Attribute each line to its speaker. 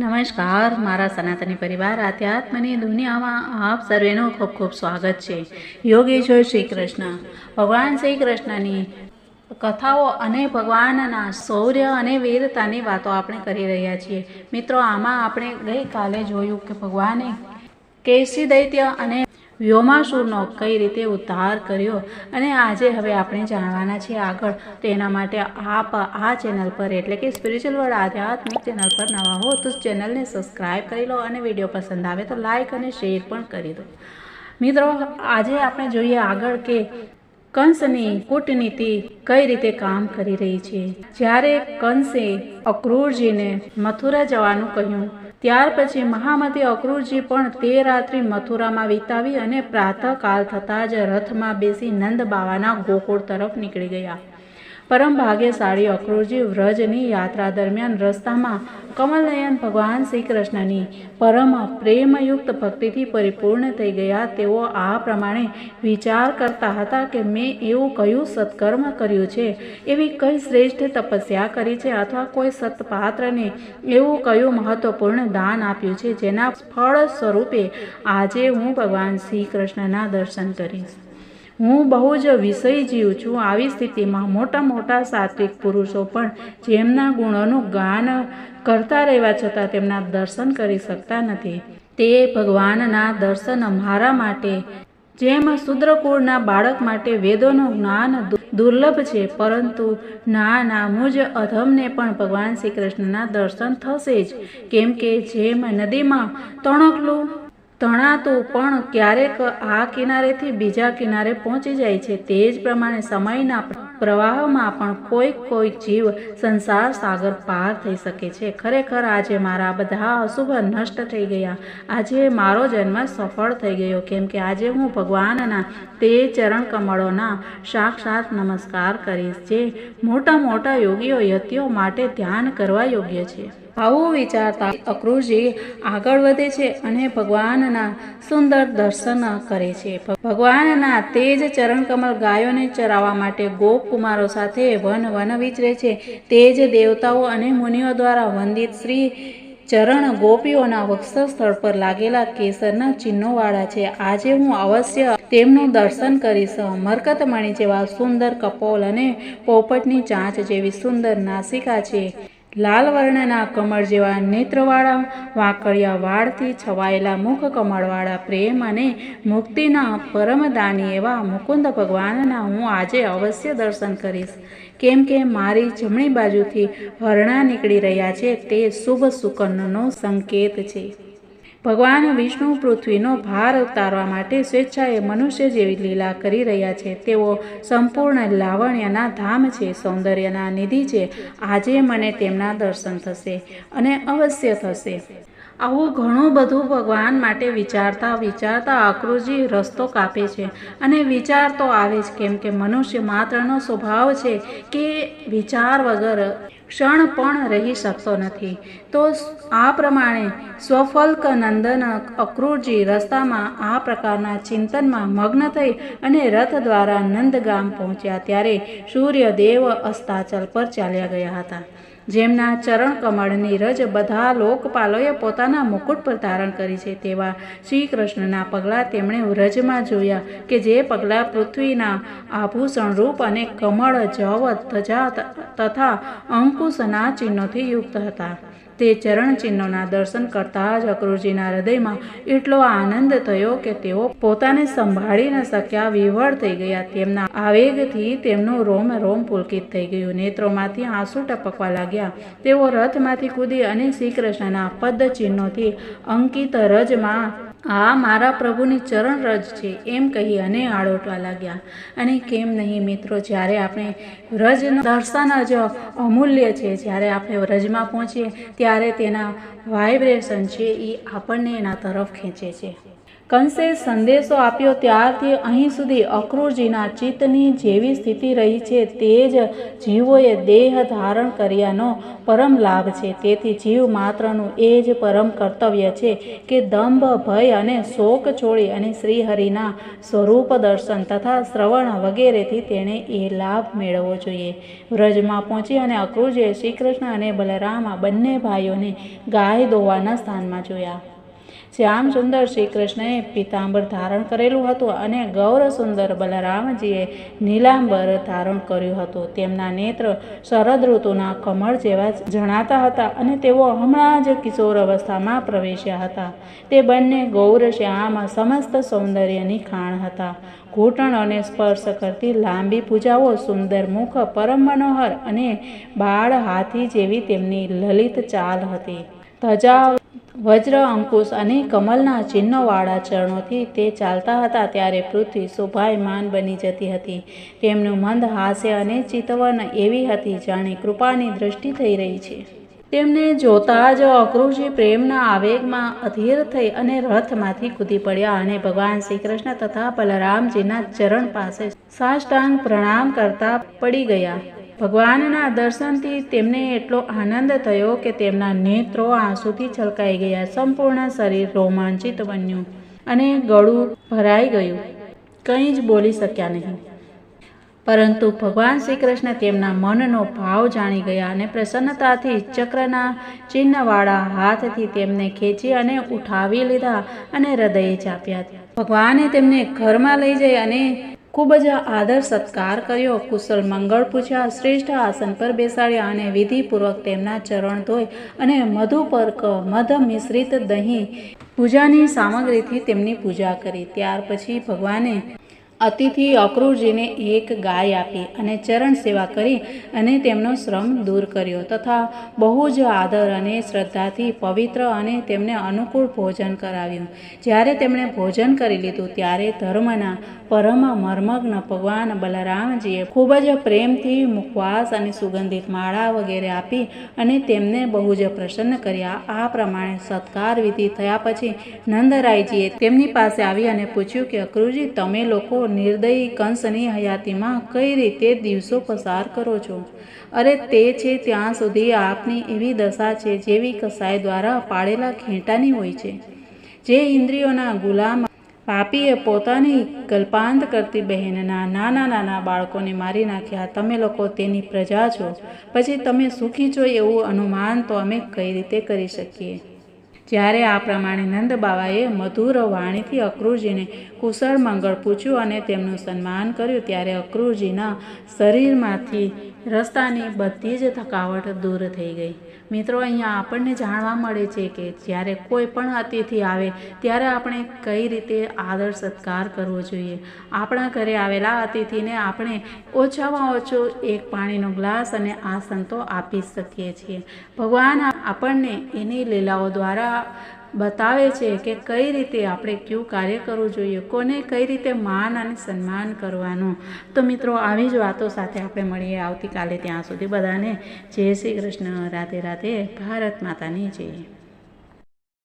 Speaker 1: નમસ્કાર, મારા સનાતની પરિવાર, આધ્યાત્મની દુનિયામાં આપ સર્વેનું ખૂબ ખૂબ સ્વાગત છે. યોગેશ્વર શ્રી કૃષ્ણ. ભગવાન શ્રી કૃષ્ણની કથાઓ અને ભગવાનના શૌર્ય અને વીરતાની વાતો આપણે કરી રહ્યા છીએ. મિત્રો, આમાં આપણે ગઈકાલે જોયું કે ભગવાને કેસી દૈત્ય અને વ્યોમાસુરનો કઈ રીતે ઉદ્ધાર કર્યો અને આજે હવે આપણે જાણવાના છીએ આગળ. તો એના માટે આપ આ ચેનલ પર, એટલે કે સ્પિરિચ્યુઅલ વર્ડ આધ્યાત્મિક ચેનલ પર નવા હો, તો ચેનલને સબસ્ક્રાઈબ કરી લો અને વીડિયો પસંદ આવે તો લાઇક અને શેર પણ કરી દો. મિત્રો, આજે આપણે જોઈએ આગળ કે કંસની કૂટનીતિ કઈ રીતે કામ કરી રહી છે? જ્યારે કંસે અક્રૂરજીને મથુરા જવાનું કહ્યું, ત્યાર પછી મહામતી અક્રૂરજી પણ તે રાત્રિ મથુરામાં વિતાવી અને પ્રાતઃકાલ થતાં જ રથમાં બેસી નંદ બાવાના ગોકુળ તરફ નીકળી ગયા. પરમ ભાગ્યશાળી અક્રૂરજી વ્રજની યાત્રા દરમિયાન રસ્તામાં કમલનયન ભગવાન શ્રી કૃષ્ણની પરમ પ્રેમયુક્ત ભક્તિથી પરિપૂર્ણ થઈ ગયા. તેઓ આ પ્રમાણે વિચાર કરતા હતા કે મેં એવું કયું સત્કર્મ કર્યું છે? એવી કઈ શ્રેષ્ઠ તપસ્યા કરી છે અથવા કોઈ સત્પાત્રને એવું કયું મહત્વપૂર્ણ દાન આપ્યું છે? જેના ફળ સ્વરૂપે આજે હું ભગવાન શ્રી કૃષ્ણના દર્શન કરીશ. હું બહુ જ વિષય જીવ છું. આવી સ્થિતિમાં મોટા મોટા સાત્વિક પુરુષો પણ જેમના ગુણોનું ગાન કરતા રહેવા છતાં તેમના દર્શન કરી શકતા નથી. તે ભગવાનના દર્શન મારા માટે, જેમ શુદ્રકુળના બાળક માટે વેદોનું જ્ઞાન દુર્લભ છે, પરંતુ ના ના મુજ અધમને પણ ભગવાન શ્રી કૃષ્ણના દર્શન થશે જ. કેમ કે જેમ નદીમાં તણકલું તણાતું પણ ક્યારેક આ કિનારેથી બીજા કિનારે પહોંચી જાય છે. તે જ પ્રમાણે સમયના પ્રવાહમાં પણ કોઈક કોઈક જીવ સંસાર સાગર પાર થઈ શકે છે. ખરેખર આજે મારા બધા અશુભ નષ્ટ થઈ ગયા. આજે મારો જન્મ સફળ થઈ ગયો. કેમ કે આજે હું ભગવાનના તે ચરણ કમળોના સાક્ષાત નમસ્કાર કરીશ, જે મોટા મોટા યોગીઓ યતિઓ માટે ધ્યાન કરવા યોગ્ય છે. આવું વિચારતા અક્રૂરજી આગળ વધે છે અને ભગવાનના સુંદર દર્શન કરે છે. ભગવાનના તેજ ચરણકમલ ગાયોને ચરાવવા માટે ગોપ કુમારો સાથે વન વન વિચરે છે. તેજ દેવતાઓ અને મુનિઓ દ્વારા વંદિત શ્રી ચરણ ગોપીઓના વક્ષ સ્થળ પર લાગેલા કેસરના ચિહ્નોવાળા છે. આજે હું અવશ્ય તેમનું દર્શન કરીશ. મરકતમણી જેવા સુંદર કપોલ અને પોપટની ચાંચ જેવી સુંદર નાસિકા છે. લાલ વર્ણના કમળ જેવા નેત્રવાળા વાંકડિયા વાળથી છવાયેલા મુખ કમળવાળા પ્રેમ અને મુક્તિના પરમદાની એવા મુકુંદ ભગવાનના હું આજે અવશ્ય દર્શન કરીશ. કેમ કે મારી જમણી બાજુથી હરણા નીકળી રહ્યા છે તે શુભ સુકનનો સંકેત છે. ભગવાન વિષ્ણુ પૃથ્વીનો ભાર ઉતારવા માટે સ્વેચ્છાએ મનુષ્ય જેવી લીલા કરી રહ્યા છે. તેઓ સંપૂર્ણ લાવણ્યના ધામ છે, સૌંદર્યના નિધિ છે. આજે મને તેમના દર્શન થશે અને અવશ્ય થશે. આવું ઘણું બધું ભગવાન માટે વિચારતા વિચારતા અક્રૂરજી રસ્તો કાપે છે અને વિચાર તો આવે જ, કેમ કે મનુષ્ય માત્રનો સ્વભાવ છે કે વિચાર વગર ક્ષણ પણ રહી શકતો નથી. તો આ પ્રમાણે સ્વફલ્ક નંદન અક્રૂરજી રસ્તામાં આ પ્રકારના ચિંતનમાં મગ્ન થઈ અને રથ દ્વારા નંદગામ પહોંચ્યા ત્યારે સૂર્યદેવ અસ્તાચલ પર ચાલ્યા ગયા હતા. જેમના ચરણ કમળની રજ બધા લોકપાલોએ પોતાના મુકુટ પર ધારણ કરી છે તેવા શ્રી કૃષ્ણના પગલાં તેમણે વ્રજમાં જોયા કે જે પગલાં પૃથ્વીના આભૂષણ રૂપ અને કમળ જવ ધજા તથા અંકુશના ચિહ્નોથી યુક્ત હતા. તે ચરણ ચિહ્નોના દર્શન કરતા જ અક્રૂરજીના હૃદયમાં એટલો આનંદ થયો કે તેઓ પોતાને સંભાળી ન શક્યા વિવળ થઈ ગયા. તેમના આવેગથી તેમનું રોમ રોમ પુલકિત થઈ ગયું. નેત્રોમાંથી આંસુ ટપકવા લાગ્યા. તેઓ રથમાંથી કૂદી અને શ્રી કૃષ્ણના પદ ચિહ્નોથી અંકિત રજમાં આ મારા પ્રભુની ચરણ રજ છે, એમ કહી અને આળોટવા લાગ્યા. અને કેમ નહીં મિત્રો, જ્યારે આપણે વ્રજનું દર્શન જ અમૂલ્ય છે, જ્યારે આપણે વ્રજમાં પહોંચીએ, ત્યારે તેના વાઇબ્રેશન છે, એ આપણને એના તરફ ખેંચે છે. કંસે સંદેશો આપ્યો ત્યારથી અહીં સુધી અક્રૂરજીના ચિત્તની જેવી સ્થિતિ રહી છે, તે જ જીવોએ દેહ ધારણ કર્યાનો પરમ લાભ છે. તેથી જીવ માત્રનું એ જ પરમ કર્તવ્ય છે કે દંભ, ભય અને શોક છોડી અને શ્રીહરિના સ્વરૂપ દર્શન તથા શ્રવણ વગેરેથી તેણે એ લાભ મેળવવો જોઈએ. વ્રજમાં પહોંચી અને અક્રૂરજીએ શ્રીકૃષ્ણ અને બલરામ બંને ભાઈઓને ગાય દોવાના સ્થાનમાં જોયા. શ્યામ સુંદર શ્રી કૃષ્ણએ પીતાંબર ધારણ કરેલું હતું અને ગૌર સુંદર બલરામજીએ નીલાંબર ધારણ કર્યું હતું. તેમના નેત્ર શરદ ઋતુના કમળ જેવા જણાતા હતા અને તેઓ હમણાં જ કિશોર અવસ્થામાં પ્રવેશ્યા હતા. તે બંને ગૌર શ્યામ સમસ્ત સૌંદર્યની ખાણ હતા. ઘૂંટણ અને સ્પર્શ કરતી લાંબી પૂજાઓ સુંદર મુખ, પરમ મનોહર અને બાળ હાથી જેવી તેમની લલિત ચાલ હતી. ધજા વજ્ર, અંકુશ અને કમલના ચિહ્નોવાળા ચરણોથી તે ચાલતા હતા ત્યારે પૃથ્વી શોભાયમાન બની જતી હતી. તેમનું મંદ હાસ્ય અને ચિતવન એવી હતી જાણે કૃપાની દ્રષ્ટિ થઈ રહી છે. તેમને જોતા જ અક્રૂરજી પ્રેમના આવેગમાં અધીર થઈ અને રથમાંથી કૂદી પડ્યા અને ભગવાન શ્રી કૃષ્ણ તથા બલરામજીના ચરણ પાસે સાષ્ટાંગ પ્રણામ કરતા પડી ગયા. ભગવાનના દર્શનથી તેમને એટલો આનંદ થયો કે તેમના નેત્રો આંસુથી છલકાઈ ગયા, સંપૂર્ણ શરીર રોમાંચિત બન્યું અને ગળું ભરાઈ ગયું. કંઈ જ બોલી શક્યા નહીં. પરંતુ ભગવાન શ્રી કૃષ્ણ તેમના મનનો ભાવ જાણી ગયા અને પ્રસન્નતાથી ચક્રના ચિહ્નવાળા હાથથી તેમને ખેંચી અને ઉઠાવી લીધા અને હૃદયે ચાપ્યા. ભગવાને તેમને ઘરમાં લઈ જઈ અને ખૂબ જ આદર સત્કાર કર્યો. કુશળ મંગળ પૂછ્યા, શ્રેષ્ઠ આસન પર બેસાડ્યા અને વિધિપૂર્વક તેમના ચરણ ધોઈ અને મધુપર્ક મધ મિશ્રિત દહીં પૂજાની સામગ્રીથી તેમની પૂજા કરી. ત્યાર પછી ભગવાને અતિથિ અક્રૂરજીને એક ગાય આપી અને ચરણ સેવા કરી અને તેમનો શ્રમ દૂર કર્યો તથા બહુ જ આદર અને શ્રદ્ધાથી પવિત્ર અને તેમને અનુકૂળ ભોજન કરાવ્યું. જ્યારે તેમણે ભોજન કરી લીધું ત્યારે ધર્મના પરમ મર્મગ્ન ભગવાન બલરામજીએ ખૂબ જ પ્રેમથી મુખવાસ અને સુગંધિત માળા વગેરે આપી અને તેમને બહુ જ પ્રસન્ન કર્યા. આ પ્રમાણે સત્કાર વિધિ થયા પછી નંદરાયજીએ તેમની પાસે આવી અને પૂછ્યું કે, અક્રૂરજી, તમે લોકો નિર્દયી કંસની હયાતીમાં કઈ રીતે દિવસો પસાર કરો છો? અરે તે છે ત્યાં સુધી આપની એવી દશા છે જેવી કસાય દ્વારા પાડેલા ખેંટાની હોય છે. જે ઇન્દ્રિયોના ગુલામ પાપીએ પોતાની કલ્પાંત કરતી બહેનના નાના નાના બાળકોને મારી નાખ્યા. તમે લોકો તેની પ્રજા છો. પછી તમે સુખી છો એવું અનુમાન તો અમે કઈ રીતે કરી શકીએ? જ્યારે આ પ્રમાણે નંદ બાવાએ મધુર વાણીથી અક્રૂરજીને કુશળ મંગળ પૂછ્યું અને તેમનું સન્માન કર્યું, ત્યારે અક્રૂરજીના શરીરમાંથી રસ્તાની બધી જ થકાવટ દૂર થઈ ગઈ. મિત્રો, અહીંયા આપણને જાણવા મળે છે કે જ્યારે કોઈ પણ અતિથિ આવે, ત્યારે આપણે કઈ રીતે આદર સત્કાર કરવો જોઈએ? આપણા ઘરે આવેલા અતિથિને આપણે ઓછામાં ઓછો એક પાણીનો ગ્લાસ અને આસન તો આપી શકીએ છીએ. ભગવાન આપણને એની લીલાઓ દ્વારા બતાવે છે કે કઈ રીતે આપણે કયું કાર્ય કરવું જોઈએ, કોને કઈ રીતે માન અને સન્માન કરવાનું. તો મિત્રો, આવી જ વાતો સાથે આપણે મળીએ આવતીકાલે ત્યાં સુધી બધાને. જય શ્રી કૃષ્ણ. રાધે રાધે. ભારત માતાની જય.